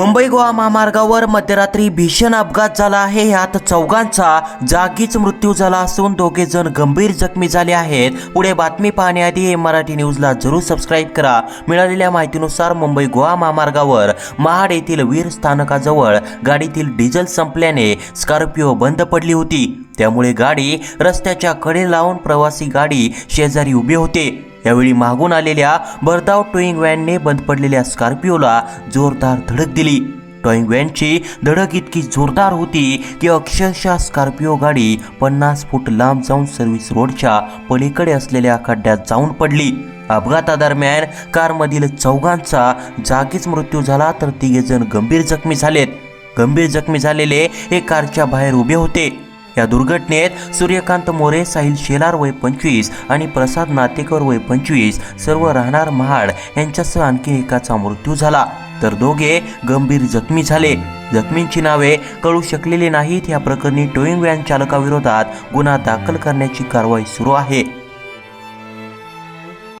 मुंबई गोवा महामार्गावर मध्यरात्री भीषण अपघात झाला आहे. यात चौघांचा जागीच मृत्यू झाला असून दोघे जण गंभीर जखमी झाले आहेत. पुढे बातमी पाहण्याआधी हे मराठी न्यूजला जरूर सबस्क्राईब करा. मिळालेल्या माहितीनुसार मुंबई गोवा महामार्गावर महाड येथील वीर स्थानकाजवळ गाडीतील डिझेल संपल्याने स्कॉर्पिओ बंद पडली होती. त्यामुळे गाडी रस्त्याच्या कडे लावून प्रवासी गाडी शेजारी उभे होते. यावेळी मागून आलेल्या भरधाव टोईंग व्हॅनने बंद पडलेल्या स्कॉर्पिओला जोरदार धडक दिली. टॉईंग व्हॅनची धडक इतकी जोरदार होती की अक्षरशः स्कॉर्पिओ गाडी पन्नास फूट लांब जाऊन सर्व्हिस रोडच्या पलीकडे असलेल्या खड्ड्यात जाऊन पडली. अपघातादरम्यान कारमधील चौघांचा जागीच मृत्यू झाला तर तिघे जण गंभीर जखमी झालेत. गंभीर जखमी झालेले हे कारच्या बाहेर उभे होते. या दुर्घटनेत सूर्यकांत मोरे साहिल शेलार वय पंचवीस आणि प्रसाद नातेकर वय पंचवीस सर्व राहणार महाड यांच्यासह आणखी एकाचा मृत्यू झाला. तर दोघे गंभीर जखमी झाले. जखमींची नावे कळू शकलेली नाहीत. या प्रकरणी टोईंग व्हॅन चालकाविरोधात गुन्हा दाखल करण्याची कारवाई सुरू आहे.